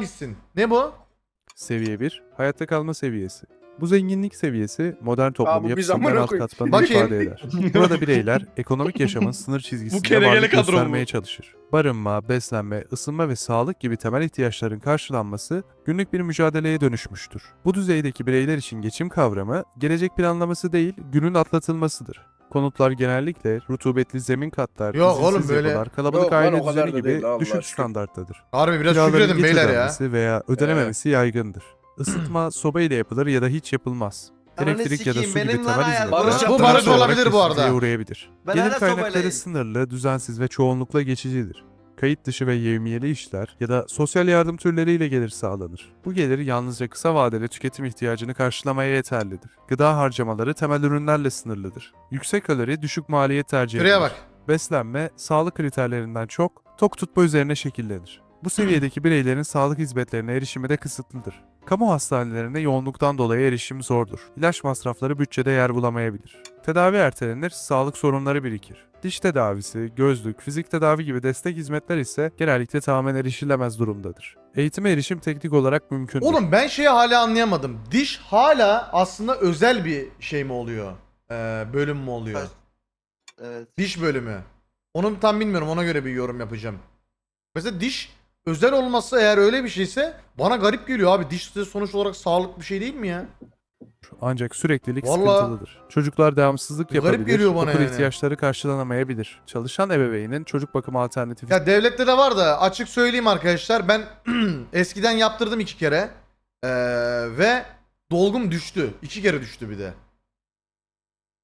gitsin. Ne bu? Seviye 1, hayatta kalma seviyesi. Bu zenginlik seviyesi modern toplumun Abi biz yapısının en amına alt koyayım. Bakayım. ifade eder. Burada bireyler ekonomik yaşamın sınır çizgisinde kelegele varlık kadro mu göstermeye çalışır. Barınma, beslenme, ısınma ve sağlık gibi temel ihtiyaçların karşılanması günlük bir mücadeleye dönüşmüştür. Bu düzeydeki bireyler için geçim kavramı gelecek planlaması değil, günün atlatılmasıdır. Konutlar genellikle rutubetli zemin katlar, Yok oğlum, böyle- yapılar, kalabalık Yok lan, aile o kadar düzeni da gibi değil, Allah düşük standarttadır. Harbi biraz Kiraların şükredin geç beyler ya. ödenmesi veya ödenememesi yaygındır. Isıtma soba ile yapılır ya da hiç yapılmaz. Ananı Elektrik ya da su sikeyim, gibi benim lan temel hizmetler Barış Bu barış olarak olabilir bu arada. kesintiye uğrayabilir. Ben Gelir kaynakları sobayla- sınırlı, düzensiz ve çoğunlukla geçicidir. Kayıt dışı ve yevmiyeli işler ya da sosyal yardım türleriyle gelir sağlanır. Bu gelir yalnızca kısa vadeli tüketim ihtiyacını karşılamaya yeterlidir. Gıda harcamaları temel ürünlerle sınırlıdır. Yüksek kalori, düşük maliyet tercih edilir. Şuraya bak. Beslenme, sağlık kriterlerinden çok tok tutma üzerine şekillenir. Bu seviyedeki bireylerin sağlık hizmetlerine erişimi de kısıtlıdır. Kamu hastanelerine yoğunluktan dolayı erişim zordur. İlaç masrafları bütçede yer bulamayabilir. Tedavi ertelenir, sağlık sorunları birikir. Diş tedavisi, gözlük, fizik tedavi gibi destek hizmetler ise genellikle tamamen erişilemez durumdadır. Eğitime erişim teknik olarak mümkündür. Oğlum ben şeyi hala anlayamadım. Diş hala aslında özel bir şey mi oluyor? Ee, bölüm mü oluyor? Evet. Evet. Diş bölümü. Onu tam bilmiyorum ona göre bir yorum yapacağım. Mesela diş özel olması eğer öyle bir şeyse bana garip geliyor abi. Diş de sonuç olarak sağlıklı bir şey değil mi ya? Ancak süreklilik Vallahi- sıkıntılıdır. Çocuklar devamsızlık Garip yapabilir, geliyor bana okul yani. ihtiyaçları karşılanamayabilir. Çalışan ebeveynin çocuk bakımı alternatifi Ya devlette de var da açık söyleyeyim arkadaşlar ben eskiden yaptırdım iki kere Ee, ve dolgum düştü. iki kere düştü bir de.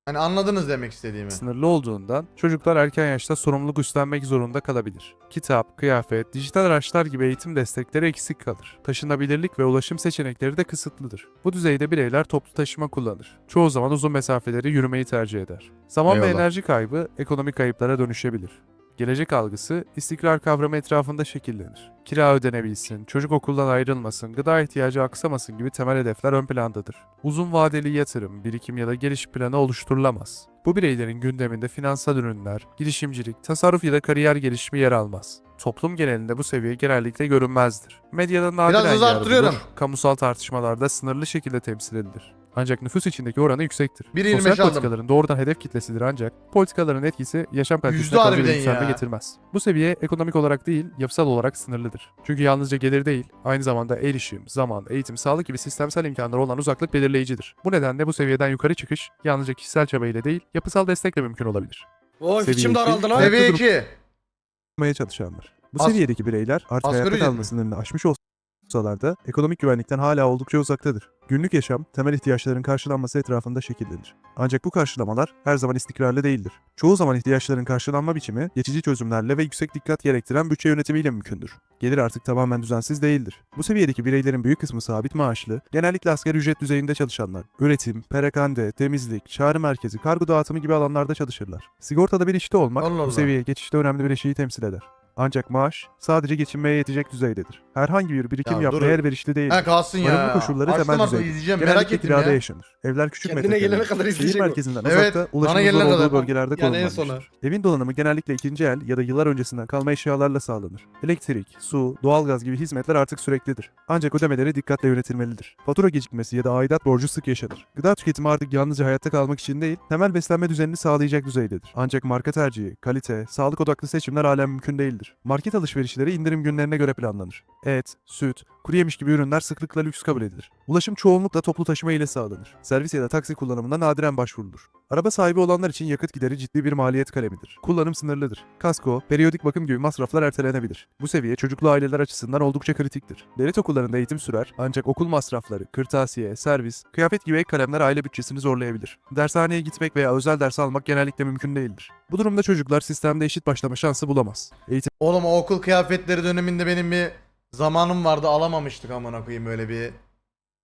Hani anladınız demek istediğimi. sınırlı olduğundan çocuklar erken yaşta sorumluluk üstlenmek zorunda kalabilir. Kitap, kıyafet, dijital araçlar gibi eğitim destekleri eksik kalır. Taşınabilirlik ve ulaşım seçenekleri de kısıtlıdır. Bu düzeyde bireyler toplu taşıma kullanır. Çoğu zaman uzun mesafeleri yürümeyi tercih eder. Zaman ve Eyvallah. enerji kaybı ekonomik kayıplara dönüşebilir. Gelecek algısı istikrar kavramı etrafında şekillenir. Kira ödenebilsin, çocuk okuldan ayrılmasın, gıda ihtiyacı aksamasın gibi temel hedefler ön plandadır. Uzun vadeli yatırım, birikim ya da geliş planı oluşturulamaz. Bu bireylerin gündeminde finansal ürünler, girişimcilik, tasarruf ya da kariyer gelişimi yer almaz. Toplum genelinde bu seviye genellikle görünmezdir. Medyada nadiren yer bulur, kamusal tartışmalarda sınırlı şekilde temsil edilir. Ancak nüfus içindeki oranı yüksektir. 1.25 Sosyal aldım. politikaların doğrudan hedef kitlesidir ancak politikaların etkisi yaşam kalitesine kalıcı bir yükselme getirmez. Bu seviye ekonomik olarak değil, yapısal olarak sınırlıdır. Çünkü yalnızca gelir değil, aynı zamanda erişim, zaman, eğitim, sağlık gibi sistemsel imkanları olan uzaklık belirleyicidir. Bu nedenle bu seviyeden yukarı çıkış yalnızca kişisel çabayla değil, yapısal destekle mümkün olabilir. Oy Seviye içim iki. daraldı lan. Evet. Seviye durum- 2. Yapmaya çalışanlar. Bu As- seviyedeki bireyler artık asgari hayatta ücret kalma sınırını aşmış olsalar da ekonomik güvenlikten hala oldukça uzaktadır. Günlük yaşam, temel ihtiyaçların karşılanması etrafında şekillenir. Ancak bu karşılamalar her zaman istikrarlı değildir. Çoğu zaman ihtiyaçların karşılanma biçimi geçici çözümlerle ve yüksek dikkat gerektiren bütçe yönetimiyle mümkündür. Gelir artık tamamen düzensiz değildir. Bu seviyedeki bireylerin büyük kısmı sabit maaşlı, genellikle asgari ücret düzeyinde çalışanlar. Üretim, perakende, temizlik, çağrı merkezi, kargo dağıtımı gibi alanlarda çalışırlar. Sigortada bir işte olmak Allah Allah. bu seviyeye geçişte önemli bir eşiği temsil eder. Ancak maaş sadece geçinmeye yetecek düzeydedir. Herhangi bir birikim Ya yapmaya dur. elverişli değildir. Ha kalsın ya. Barınma koşulları Açtım temel düzeyde. izleyeceğim merak ettim kirada ya. yaşanır. Evler küçük Kendine metrekare. gelene kadar Şehir izleyecek o. merkezinden Evet, uzakta, bana ulaşımın gelene zor kadar. olduğu bölgelerde Yani en sona. Evin donanımı genellikle ikinci el ya da yıllar öncesinden kalma eşyalarla sağlanır. Elektrik, su, doğalgaz gibi hizmetler artık süreklidir. Ancak ödemeleri dikkatle yönetilmelidir. Fatura gecikmesi ya da aidat borcu sık yaşanır. Gıda tüketimi artık yalnızca hayatta kalmak için değil, temel beslenme düzenini sağlayacak düzeydedir. Ancak marka tercihi, kalite, sağlık odaklı seçimler hala mümkün değildir. Market alışverişleri indirim günlerine göre planlanır. Et, süt, kuru yemiş gibi ürünler sıklıkla lüks kabul edilir. Ulaşım çoğunlukla toplu taşıma ile sağlanır. Servis ya da taksi kullanımına nadiren başvurulur. Araba sahibi olanlar için yakıt gideri ciddi bir maliyet kalemidir. Kullanım sınırlıdır. Kasko, periyodik bakım gibi masraflar ertelenebilir. Bu seviye çocuklu aileler açısından oldukça kritiktir. Devlet okullarında eğitim sürer ancak okul masrafları, kırtasiye, servis, kıyafet gibi ek kalemler aile bütçesini zorlayabilir. Dershaneye gitmek veya özel ders almak genellikle mümkün değildir. Bu durumda çocuklar sistemde eşit başlama şansı bulamaz. Eğitim Oğlum okul kıyafetleri döneminde benim bir zamanım vardı alamamıştık amına koyayım öyle bir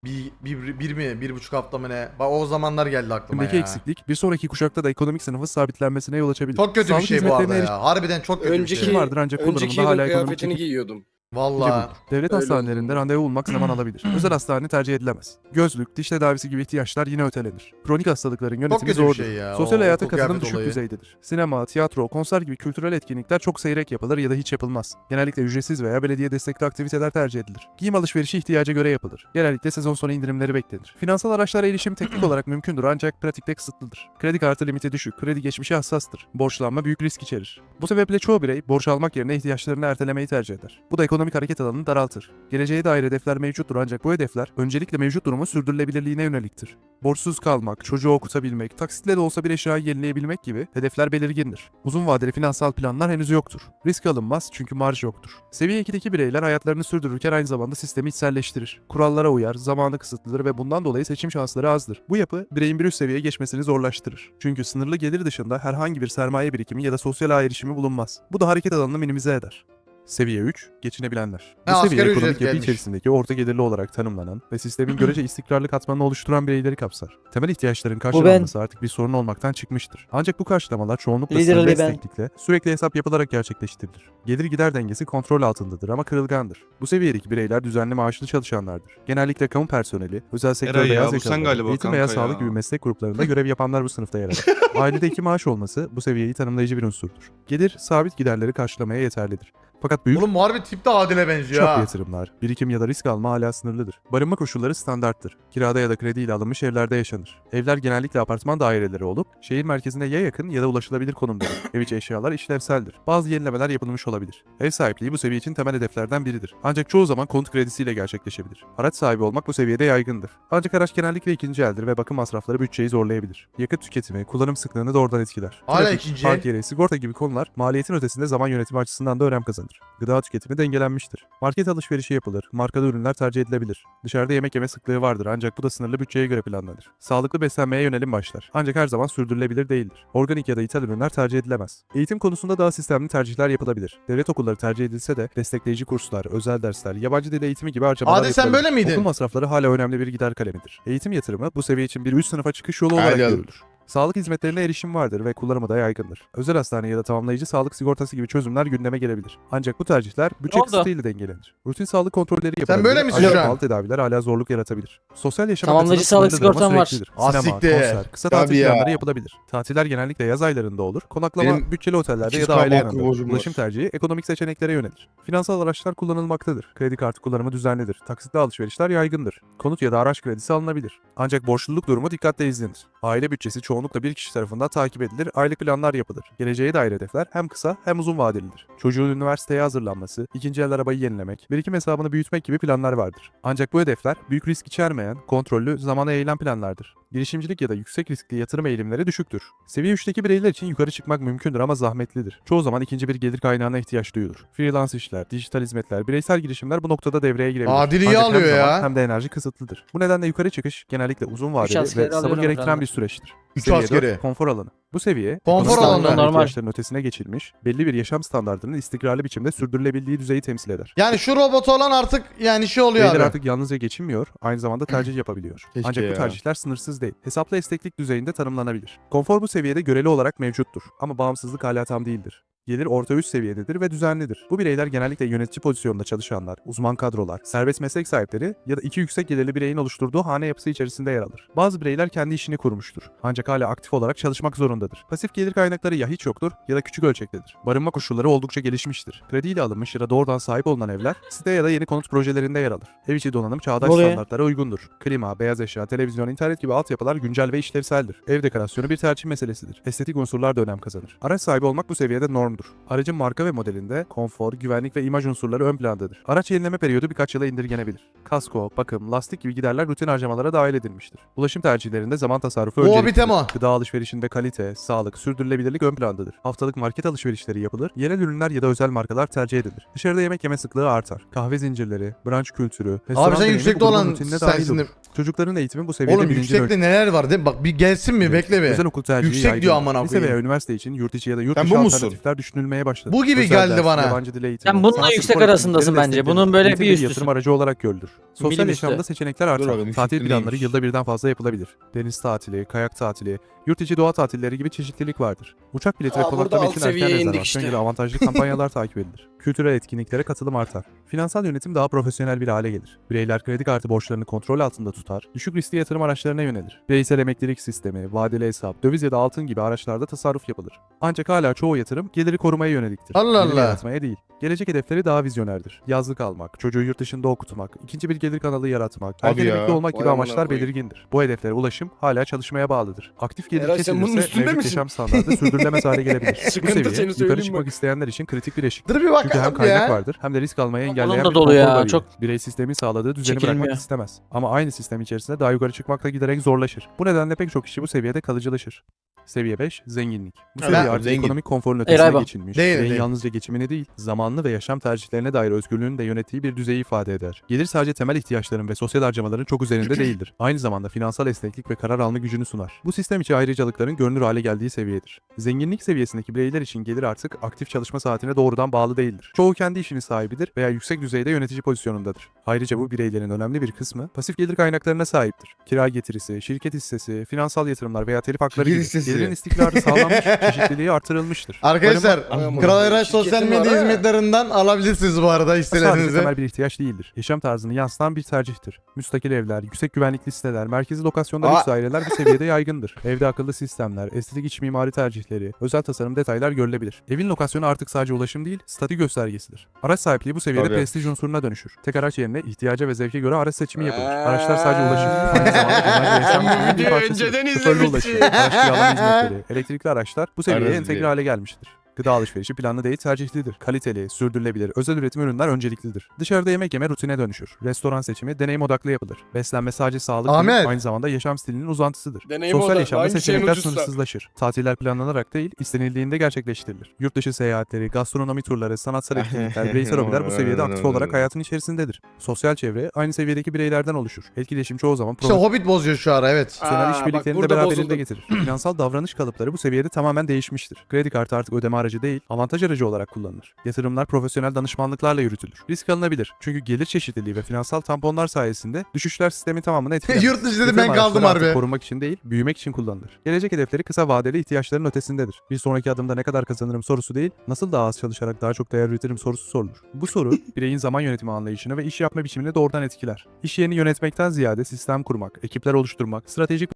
bir, bir, bir mi bir buçuk hafta mı ne? Bak o zamanlar geldi aklıma Eğitimdeki ya. eksiklik bir sonraki kuşakta da ekonomik sınıfın sabitlenmesiyle yol açabilir. Çok kötü Sağlık bir şey bu hizmetlerine arada ya. Harbiden çok kötü bir Önceki şey. vardır ancak önceki kullanımında yılın hala ekonomik kıyafetini giyiyordum. Vallahi. bulunur. Devlet Öyle hastanelerinde randevu bulmak zaman alabilir. Özel hastane tercih edilemez. Gözlük, diş tedavisi gibi ihtiyaçlar yine ötelenir. Kronik hastalıkların yönetimi zordur. şey ya. Sosyal o hayata katılım düşük olayı. düzeydedir. Sinema, tiyatro, konser gibi kültürel etkinlikler çok seyrek yapılır ya da hiç yapılmaz. Genellikle ücretsiz veya belediye destekli aktiviteler tercih edilir. Giyim alışverişi ihtiyaca göre yapılır. Genellikle sezon sonu indirimleri beklenir. Finansal araçlara erişim teknik olarak mümkündür ancak pratikte kısıtlıdır. Kredi kartı limiti düşük, kredi geçmişi hassastır. Borçlanma büyük risk içerir. Bu sebeple çoğu birey borç almak yerine ihtiyaçlarını ertelemeyi tercih eder. Bu da ekonomik hareket alanını daraltır. Geleceğe dair hedefler mevcuttur ancak bu hedefler öncelikle mevcut durumun sürdürülebilirliğine yöneliktir. Borçsuz kalmak, çocuğu okutabilmek, taksitle de olsa bir eşyayı yenileyebilmek gibi hedefler belirgindir. Uzun vadeli finansal planlar henüz yoktur. Risk alınmaz çünkü marj yoktur. Seviye 2'deki bireyler hayatlarını sürdürürken aynı zamanda sistemi içselleştirir. Kurallara uyar, zamanı kısıtlıdır ve bundan dolayı seçim şansları azdır. Bu yapı bireyin bir üst seviyeye geçmesini zorlaştırır. Çünkü sınırlı gelir dışında herhangi bir sermaye birikimi ya da sosyal erişimi bulunmaz. Bu da hareket alanını minimize eder. Seviye 3, geçinebilenler. Bu Ha, seviye ekonomik yapı gelmiş. içerisindeki orta gelirli olarak tanımlanan ve sistemin görece istikrarlı katmanını oluşturan bireyleri kapsar. Temel ihtiyaçların karşılanması artık bir sorun olmaktan çıkmıştır. Ancak bu karşılamalar çoğunlukla sınırlı esneklikle sürekli hesap yapılarak gerçekleştirilir. Gelir gider dengesi kontrol altındadır ama kırılgandır. Bu seviyedeki bireyler düzenli maaşlı çalışanlardır. Genellikle kamu personeli, özel sektör Eray ya, beyaz bu sen yakalılar, galiba eğitim veya sağlık gibi meslek gruplarında görev yapanlar bu sınıfta yer alır. Ailede iki maaş olması bu seviyeyi tanımlayıcı bir unsurdur. Gelir sabit giderleri karşılamaya yeterlidir. Fakat büyük Oğlum harbi tip de Adil'e benziyor Çap ha. yatırımlar, birikim ya da risk alma hala sınırlıdır. Barınma koşulları standarttır. Kirada ya da krediyle alınmış evlerde yaşanır. Evler genellikle apartman daireleri olup şehir merkezine ya yakın ya da ulaşılabilir konumdadır. Ev içi eşyalar işlevseldir. Bazı yenilemeler yapılmış olabilir. Ev sahipliği bu seviye için temel hedeflerden biridir. Ancak çoğu zaman konut kredisiyle gerçekleşebilir. Araç sahibi olmak bu seviyede yaygındır. Ancak araç genellikle ikinci eldir ve bakım masrafları bütçeyi zorlayabilir. Yakıt tüketimi, kullanım sıklığını doğrudan etkiler. Hala Trafik, ikinci el. park yeri, sigorta gibi konular maliyetin ötesinde zaman yönetimi açısından da önem kazanır. Gıda tüketimi dengelenmiştir. Market alışverişi yapılır, markalı ürünler tercih edilebilir. Dışarıda yemek yeme sıklığı vardır ancak bu da sınırlı bütçeye göre planlanır. Sağlıklı beslenmeye yönelim başlar. Ancak her zaman sürdürülebilir değildir. Organik ya da ithal ürünler tercih edilemez. Eğitim konusunda daha sistemli tercihler yapılabilir. Devlet okulları tercih edilse de destekleyici kurslar, özel dersler, yabancı dil eğitimi gibi harcamalar Adil sen böyle miydin? Okul masrafları hala önemli bir gider kalemidir. Eğitim yatırımı bu seviye için bir üst sınıfa çıkış yolu olarak Aynen. görülür. Sağlık hizmetlerine erişim vardır ve kullanımı da yaygındır. Özel hastane ya da tamamlayıcı sağlık sigortası gibi çözümler gündeme gelebilir. Ancak bu tercihler bütçe oldu? kısıtıyla dengelenir. Rutin sağlık kontrolleri yapılabilir. böyle misin şu an? pahalı tedaviler hala zorluk yaratabilir. Sosyal yaşam Tamamlayıcı sağlık sigortam var. Ah, Sinema, konser, kısa Tabii tatil ya. planları yapılabilir. Tatiller genellikle yaz aylarında olur. Konaklama Benim bütçeli otellerde ya iki da aile yanında. borcum var. Ulaşım tercihi ekonomik seçeneklere yönelir. Finansal araçlar kullanılmaktadır. Kredi kartı kullanımı düzenlidir. Taksitli alışverişler yaygındır. Konut ya da araç kredisi alınabilir. Ancak borçluluk durumu dikkatle izlenir. Aile bütçesi çoğunlukla bir kişi tarafından takip edilir, aylık planlar yapılır. Geleceğe dair hedefler hem kısa hem uzun vadelidir. Çocuğun üniversiteye hazırlanması, ikinci el arabayı yenilemek, birikim hesabını büyütmek gibi planlar vardır. Ancak bu hedefler büyük risk içermeyen, kontrollü, zamana yayılan planlardır. Girişimcilik ya da yüksek riskli yatırım eğilimleri düşüktür. Seviye 3'teki bireyler için yukarı çıkmak mümkündür ama zahmetlidir. Çoğu zaman ikinci bir gelir kaynağına ihtiyaç duyulur. Freelance işler, dijital hizmetler, bireysel girişimler bu noktada devreye girebilir. Adil iyi Ancak alıyor hem zaman ya. hem de enerji kısıtlıdır. Bu nedenle yukarı çıkış genellikle uzun vadeli ve sabır gerektiren bir süreçtir. Üç Seviye askeri. konfor alanı. Bu seviye Konfor alanı. Normal. ötesine geçilmiş, belli bir yaşam standartının istikrarlı biçimde sürdürülebildiği düzeyi temsil eder. Yani şu robot olan artık yani şey oluyor Bireyler abi. artık yalnızca geçinmiyor, aynı zamanda tercih yapabiliyor. Keşke Ancak bu ya. tercihler sınırsız değil. Hesaplı esneklik düzeyinde tanımlanabilir. Konfor bu seviyede göreli olarak mevcuttur ama bağımsızlık hala tam değildir. Gelir orta üst seviyededir ve düzenlidir. Bu bireyler genellikle yönetici pozisyonunda çalışanlar, uzman kadrolar, serbest meslek sahipleri ya da iki yüksek gelirli bireyin oluşturduğu hane yapısı içerisinde yer alır. Bazı bireyler kendi işini kurmuştur. Ancak hala aktif olarak çalışmak zorundadır. Pasif gelir kaynakları ya hiç yoktur ya da küçük ölçektedir. Barınma koşulları oldukça gelişmiştir. Krediyle alınmış ya da doğrudan sahip olunan evler site ya da yeni konut projelerinde yer alır. Ev içi donanım çağdaş oluyor? standartlara uygundur. Klima, beyaz eşya, televizyon, internet gibi altyapılar güncel ve işlevseldir. Ev dekorasyonu bir tercih meselesidir. Estetik unsurlar da önem kazanır. Araç sahibi olmak bu seviyede normdur. Aracın marka ve modelinde konfor, güvenlik ve imaj unsurları ön plandadır. Araç yenileme periyodu birkaç yıla indirgenebilir. Kasko, bakım, lastik gibi giderler rutin harcamalara dahil edilmiştir. Ulaşım tercihlerinde zaman tasarrufu önceliklidir. Gıda alışverişinde kalite, sağlık, sürdürülebilirlik ön plandadır. Haftalık market alışverişleri yapılır, yerel ürünler ya da özel markalar tercih edilir. Dışarıda yemek yeme sıklığı artar. Kahve zincirleri, brunch kültürü, restoran Abi sen yüksekte olan rutinine dahil sensin. olur. Çocukların eğitimi bu seviyede Oğlum birinci yüksekte neler var değil mi? Bak bir gelsin mi bekle bir. Özel okul tercihi Yüksek yaygın. diyor amına Lise veya üniversite için yurt içi ya da yurt Sen dışı bu musun? alternatifler düşünülmeye başladı. Bu gibi Özel geldi ders, bana. Yabancı dil eğitimi. Sen bununla sanat yüksek spor arasındasın bence. Bunun böyle bir üstüsü. yatırım aracı olarak görülür. Sosyal yaşamda üstü. seçenekler Dur artar. bakalım, Tatil planları yılda birden fazla yapılabilir. Deniz tatili, kayak tatili, yurt içi doğa tatilleri gibi çeşitlilik vardır. Uçak bileti ve Aa, burada konaklama alt için erken seviyeye indik rezervasyon işte. gibi avantajlı kampanyalar takip edilir. Kültürel etkinliklere katılım artar. Finansal yönetim daha profesyonel bir hale gelir. Bireyler kredi kartı borçlarını kontrol altında tutar, düşük riskli yatırım araçlarına yönelir. Bireysel emeklilik sistemi, vadeli hesap, döviz ya da altın gibi araçlarda tasarruf yapılır. Ancak hala çoğu yatırım geliri korumaya yöneliktir. Allah Allah. yaratmaya değil. Gelecek hedefleri daha vizyonerdir. Yazlık almak, çocuğu yurt dışında okutmak, ikinci bir gelir kanalı yaratmak, Tabii erken ya. emekli olmak gibi amaçlar belirgindir. Bu hedeflere ulaşım hala çalışmaya bağlıdır. Aktif gelir Eray, sen bunun kesilirse üstünde mevcut misin? yaşam standartı sürdürülemez hale gelebilir. Bu Sıkıntı seviye seni yukarı söyleyeyim çıkmak bak. isteyenler için kritik bir eşik. Dur bir Çünkü hem kaynak ya. vardır hem de risk almayı engelleyen bir dolu ya, çok Birey sistemin sağladığı düzeni çekilmiyor. bırakmak istemez. Ama aynı sistem içerisinde daha yukarı çıkmak da giderek zorlaşır. Bu nedenle pek çok kişi bu seviyede kalıcılaşır. Seviye 5 zenginlik. Bu seviye ben- artık zengin. ekonomik konforun Eray ötesine bak. geçilmiş. Değil, değil. yalnızca geçimini değil, zamanlı ve yaşam tercihlerine dair özgürlüğünü de yönettiği bir düzeyi ifade eder. Gelir sadece temel ihtiyaçların ve sosyal harcamaların çok üzerinde değildir. Aynı zamanda finansal esneklik ve karar alma gücünü sunar. Bu sistem içi ayrıcalıkların görünür hale geldiği seviyedir. Zenginlik seviyesindeki bireyler için gelir artık aktif çalışma saatine doğrudan bağlı değildir. Çoğu kendi işinin sahibidir veya yüksek düzeyde yönetici pozisyonundadır. Ayrıca bu bireylerin önemli bir kısmı pasif gelir kaynaklarına sahiptir. Kira getirisi, şirket hissesi, finansal yatırımlar veya telif hakları Şirket gibi hissesi. gelirin istikrarı sağlanmış, çeşitliliği artırılmıştır. Arkadaşlar Barınma- Kral Eray Şirketim sosyal medya hizmetlerinden alabilirsiniz bu arada Sadece hisselerinizi. temel bir ihtiyaç değildir. Yaşam tarzını yansıtan bir tercihtir. Müstakil evler, yüksek güvenlikli siteler, merkezi lokasyonda Aa. lüks aileler bu seviyede yaygındır. Evde akıllı sistemler, estetik iç mimari tercihleri, özel tasarım detaylar görülebilir. Evin lokasyonu artık sadece ulaşım değil, statü göstergesidir. Araç sahipliği bu seviyede Tabii. prestij unsuruna dönüşür. Tek araç yerine ihtiyaca ve zevke göre araç seçimi yapılır. Araçlar sadece ulaşım, aynı zamanda bir parçasıdır. önceden Şoförlü ulaşım, araç kiralama hizmetleri, elektrikli araçlar bu seviyeye entegre hale gelmiştir. Gıda alışverişi planlı değil tercihlidir. Kaliteli, sürdürülebilir, özel üretim ürünler önceliklidir. Dışarıda yemek yeme rutine dönüşür. Restoran seçimi deneyim odaklı yapılır. Beslenme sadece sağlık Ahmet. değil, aynı zamanda yaşam stilinin uzantısıdır. Deneyim Sosyal odaklı, yaşamda hangi şeyin seçenekler sınırsızlaşır. Tatiller planlanarak değil, istenildiğinde gerçekleştirilir. Yurt dışı seyahatleri, gastronomi turları, sanatsal etkinlikler, bireysel hobiler bu seviyede aktif olarak hayatın içerisindedir. Sosyal çevre aynı seviyedeki bireylerden oluşur. Etkileşim çoğu zaman İşte Hobbit bozuyor şu ara evet. Profesyonel Aa, işbirliklerini bak de burada beraberinde bozuldum. getirir. Finansal davranış kalıpları bu seviyede tamamen değişmiştir. Kredi kartı artık ödeme aracı değil, avantaj aracı olarak kullanılır. Yatırımlar profesyonel danışmanlıklarla yürütülür. Risk alınabilir. Çünkü gelir çeşitliliği ve finansal tamponlar sayesinde düşüşler sistemin tamamını etkiler. Yurt dışı dedi Yatırım ben kaldım harbi. Korumak için değil, büyümek için kullanılır. Gelecek hedefleri kısa vadeli ihtiyaçların ötesindedir. Bir sonraki adımda ne kadar kazanırım sorusu değil, nasıl daha az çalışarak daha çok değer üretirim sorusu sorulur. Bu soru, bireyin zaman yönetimi anlayışını ve iş yapma biçimini doğrudan etkiler. İş yerini yönetmekten ziyade sistem kurmak, ekipler oluşturmak, stratejik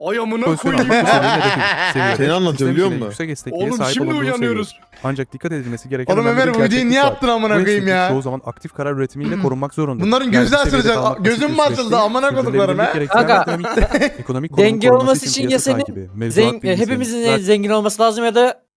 Ay amına koyayım. Seni sistem içinde musun? Yüksek esnekliğe Oğlum sahip şimdi uyanıyoruz. seviyedir. Ancak dikkat edilmesi gereken Oğlum Ömer bu videoyu niye attın amına koyayım ya? Çoğu zaman aktif karar üretimiyle korunmak zorunda. Bunların gözü açılacak. Gözüm mü açıldı? Amına koduklarım ha? Kanka, denge olması için ya senin hepimizin zengin olması lazım ya da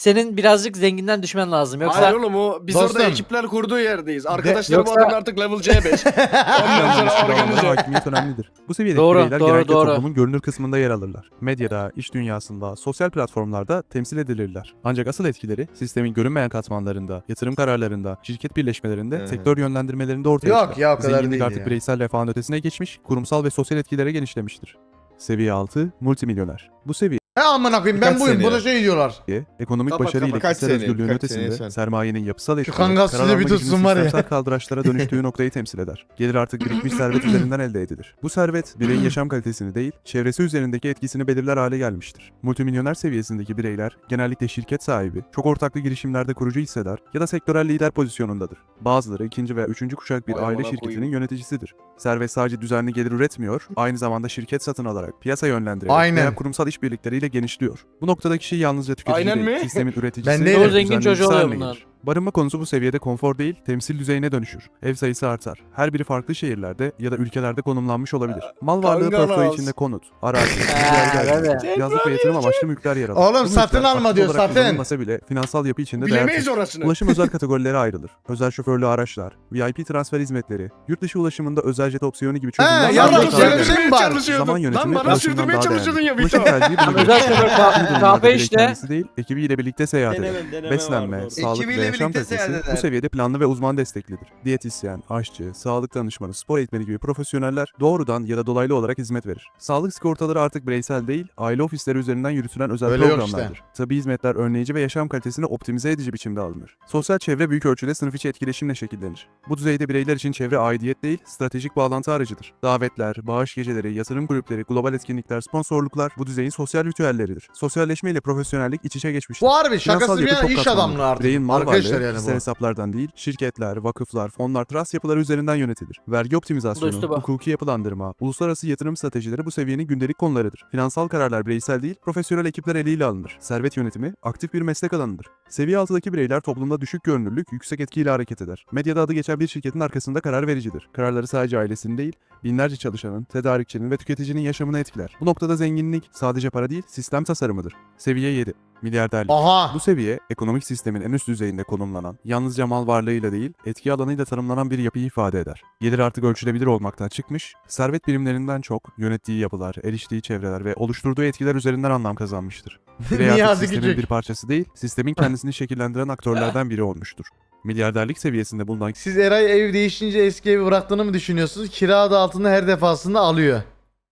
senin birazcık zenginden düşmen lazım. Yoksa Hayır oğlum o biz Dostum. orada ekipler kurduğu yerdeyiz. Arkadaşlarım yoksa- adamın artık level C5. Ondan sonra organize. hakimiyet önemlidir. Bu seviyedeki Doğru, bireyler doğru, genellikle doğru. toplumun görünür kısmında yer alırlar. Medyada, iş dünyasında, sosyal platformlarda temsil edilirler. Ancak asıl etkileri sistemin görünmeyen katmanlarında, yatırım kararlarında, şirket birleşmelerinde, Hı hı. sektör yönlendirmelerinde ortaya Yok çıkar. ya, o kadar Zenginlik değil artık ya. bireysel refahın ötesine geçmiş, kurumsal ve sosyal etkilere genişlemiştir. Seviye 6, multimilyoner. Bu seviye He amına koyayım ben Birkaç buyum. Bu da şey diyorlar. ekonomik Kapat, başarı ile kapat. Kaç kişisel sene, özgürlüğün kaç sene ötesinde sen? sermayenin yapısal kangas karar sizi bir tutsun var ya. sistemsel kaldıraçlara dönüştüğü noktayı temsil eder. Gelir artık birikmiş servet üzerinden elde edilir. Bu servet bireyin yaşam kalitesini değil, çevresi üzerindeki etkisini belirler hale gelmiştir. Multimilyoner seviyesindeki bireyler genellikle şirket sahibi, çok ortaklı girişimlerde kurucu hissedar ya da sektörel lider pozisyonundadır. Bazıları ikinci veya üçüncü kuşak bir Vay aile amına şirketinin koyayım. yöneticisidir. Servet sadece düzenli gelir üretmiyor, aynı zamanda şirket satın alarak, piyasa yönlendirerek Aynen. veya kurumsal genişliyor. Bu noktada kişi yalnızca tüketici Aynen değil, mi? sistemin üreticisi Ben değilim. Zengin çocuğu oluyor bunlar. Barınma konusu bu seviyede konfor değil, temsil düzeyine dönüşür. Ev sayısı artar. Her biri farklı şehirlerde ya da ülkelerde konumlanmış olabilir. Mal varlığı Kangaroz. portföy içinde konut, arazi, yer evet. yazlık ve yatırım amaçlı mülkler yer alır. Oğlum Bu satın mülkler alma aktif diyor, olarak satın. kullanılmasa bile finansal yapı içinde Bilemeyiz orasını. Ulaşım özel kategorilere ayrılır. Özel şoförlü araçlar, VIP transfer hizmetleri, yurt dışı ulaşımında özel jet opsiyonu gibi çözümler He, sağlanır. şey? Zaman yönetimi Lan bana ulaşımdan sürdürmeye daha çalışıyordun değerli. ya Ulaşım Vito. tercihi buna özel şoför durumlarda kahve birey işte. kendisi değil, ekibiyle birlikte seyahat eder. Beslenme, sağlık ve yaşam birlikte seyahat kalitesi bu eder. seviyede planlı ve uzman desteklidir. Diyetisyen, aşçı, sağlık danışmanı, spor eğitmeni gibi profesyoneller doğrudan ya da dolaylı olarak hizmet verir. Sağlık sigortaları artık bireysel değil, aile ofisleri üzerinden yürütülen özel Öyle yok programlardır. Tıbbi hizmetler önleyici ve yaşam kalitesini optimize edici biçimde alınır. Sosyal çevre büyük ölçüde sınıf içi etkileşimle şekillenir. Bu düzeyde bireyler için çevre aidiyet değil, stratejik bağlantı aracıdır. Davetler, bağış geceleri, yatırım kulüpleri, global etkinlikler, sponsorluklar bu düzeyin sosyal ritüelleridir. Sosyalleşme ile profesyonellik iç içe geçmiştir. Bu harbi Finansal şakası bir yapı çok iş katmanlı. artık. Bireyin mal varlığı arkadaşlar yani bu. hesaplardan değil, şirketler, vakıflar, fonlar, trust yapıları üzerinden yönetilir. Vergi optimizasyonu, hukuki yapılandırma, uluslararası yatırım stratejileri bu seviyenin gündelik konularıdır. Finansal kararlar bireysel değil, profesyonel ekipler eliyle alınır. Servet yönetimi aktif bir meslek alanıdır. Seviye altındaki bireyler toplumda düşük görünürlük, yüksek etkiyle hareket eder. Medyada adı geçen bir şirketin arkasında karar vericidir. Kararları sadece ailesinin değil, binlerce çalışanın, tedarikçinin ve tüketicinin yaşamını etkiler. Bu noktada zenginlik sadece para değil, sistem tasarımıdır. Seviye 7. Milyarderlik. Aha. Bu seviye, ekonomik sistemin en üst düzeyinde konumlanan, yalnızca mal varlığıyla değil, etki alanıyla tanımlanan bir yapıyı ifade eder. Gelir artık ölçülebilir olmaktan çıkmış, servet birimlerinden çok, yönettiği yapılar, eriştiği çevreler ve oluşturduğu etkiler üzerinden anlam kazanmıştır. Birey artık sistemin Küçük. bir parçası değil, sistemin kendisini şekillendiren aktörlerden biri olmuştur. Milyarderlik seviyesinde bulunan Siz Eray ev değişince eski evi bıraktığını mı düşünüyorsunuz? Kira adı altında her defasında alıyor.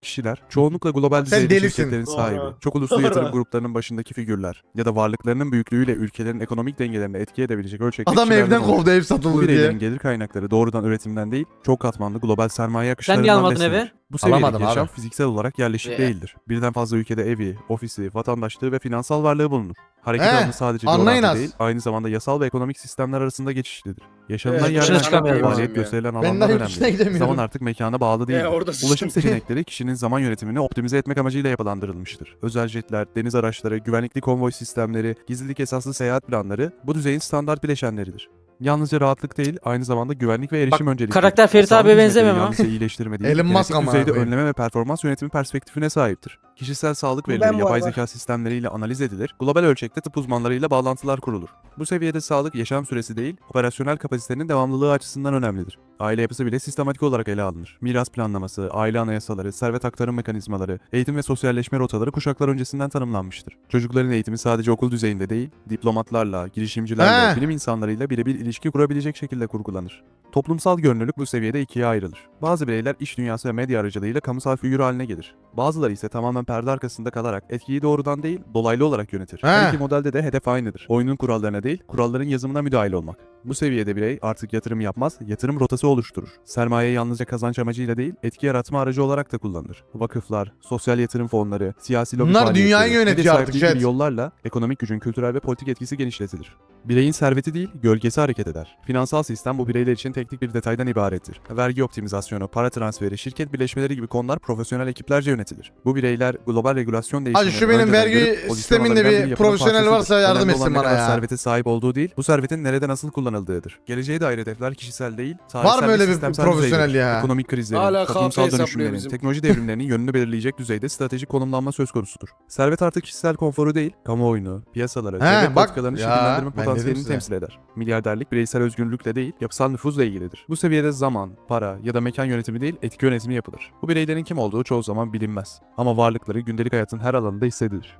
Kişiler çoğunlukla global düzeyde delisin. şirketlerin Doğru. sahibi, çok uluslu Doğru. yatırım gruplarının başındaki figürler ya da varlıklarının büyüklüğüyle ülkelerin ekonomik dengelerine etki edebilecek ölçekte Adam kişilerden evden oluşur. kovdu ev Bu satıldı bireylerin diye. gelir kaynakları doğrudan üretimden değil, çok katmanlı global sermaye akışlarından niye almadın beslenir. evi? Bu seviyedeki Alamadım yaşam abi. fiziksel olarak yerleşik Ee. değildir. Birden fazla ülkede evi, ofisi, vatandaşlığı ve finansal varlığı bulunur. Hareket He, alanı sadece anlayın az. değil, aynı zamanda yasal ve ekonomik sistemler arasında geçişlidir. Yaşanılan Evet, dışına çıkamıyorum faaliyet abi ya. gösterilen Ben alanlar önemli. gidemiyorum. Zaman artık mekana bağlı değil. orada Ulaşım sıçtım. seçenekleri kişinin zaman yönetimini optimize etmek amacıyla yapılandırılmıştır. Özel jetler, deniz araçları, güvenlikli konvoy sistemleri, gizlilik esaslı seyahat planları bu düzeyin standart bileşenleridir. Yalnızca rahatlık değil, aynı zamanda güvenlik ve erişim öncelikli. karakter Ferit abiye benzemiyor mu? Yalnızca iyileştirme değil, Elon Musk genetik ama düzeyde abi. önleme ve performans yönetimi perspektifine sahiptir. Kişisel sağlık ben verileri bu yapay zeka sistemleriyle analiz edilir, global ölçekte tıp uzmanlarıyla bağlantılar kurulur. Bu seviyede sağlık yaşam süresi değil, operasyonel kapasitenin devamlılığı açısından önemlidir. Aile yapısı bile sistematik olarak ele alınır. Miras planlaması, aile anayasaları, servet aktarım mekanizmaları, eğitim ve sosyalleşme rotaları kuşaklar öncesinden tanımlanmıştır. Çocukların eğitimi sadece okul düzeyinde değil, diplomatlarla, girişimcilerle, He. bilim insanlarıyla birebir ilişki kurabilecek şekilde kurgulanır. Toplumsal gönüllülük bu seviyede ikiye ayrılır. Bazı bireyler iş dünyası ve medya aracılığıyla kamusal figür haline gelir. Bazıları ise tamamen perde arkasında kalarak etkiyi doğrudan değil, dolaylı olarak yönetir. Her He. iki modelde de hedef aynıdır. Oyunun kurallarına değil, kuralların yazımına müdahale olmak. Bu seviyede birey artık yatırım yapmaz, yatırım rotası oluşturur. Sermaye yalnızca kazanç amacıyla değil, etki yaratma aracı olarak da kullanılır. Vakıflar, sosyal yatırım fonları, siyasi lobi Bunlar dünyayı yönetiyor artık, chat. yollarla ekonomik gücün kültürel ve politik etkisi genişletilir. Bireyin serveti değil, gölgesi hareket eder. Finansal sistem bu bireyler için teknik bir detaydan ibarettir. Vergi optimizasyonu, para transferi, şirket birleşmeleri gibi konular profesyonel ekiplerce yönetilir. Bu bireyler global regulasyon değişimlerini şu benim vergi görüp sisteminde bir profesyonel varsa yardım etsin bana ya. servete sahip olduğu değil, bu servetin nerede nasıl kullanıldığıdır. Geleceğe dair hedefler kişisel değil, tarihsel Var mı öyle bir profesyonel düzeydir. ya? Ekonomik krizlerin, Hala toplumsal dönüşümlerin, bizim. teknoloji devrimlerinin yönünü belirleyecek düzeyde stratejik konumlanma söz konusudur. Servet artık kişisel konforu değil, kamuoyunu, piyasaları, devlet politikalarını şekillendirme dedim potansiyelini temsil eder. Milyarderlik bireysel özgürlükle değil, yapısal nüfuzla ilgilidir. Bu seviyede zaman, para ya da mekan yönetimi değil, etki yönetimi yapılır. Bu bireylerin kim olduğu çoğu zaman bilinmez. Ama varlıkları gündelik hayatın her alanında hissedilir.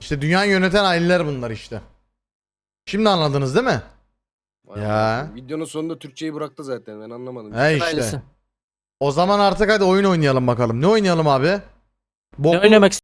İşte dünyayı yöneten aileler bunlar işte. Şimdi anladınız değil mi? Vay Ya. Allah. Videonun sonunda Türkçeyi bıraktı zaten ben anlamadım. He işte. Ailesi. O zaman artık hadi oyun oynayalım bakalım. Ne oynayalım abi? Ne Boklu, oynamak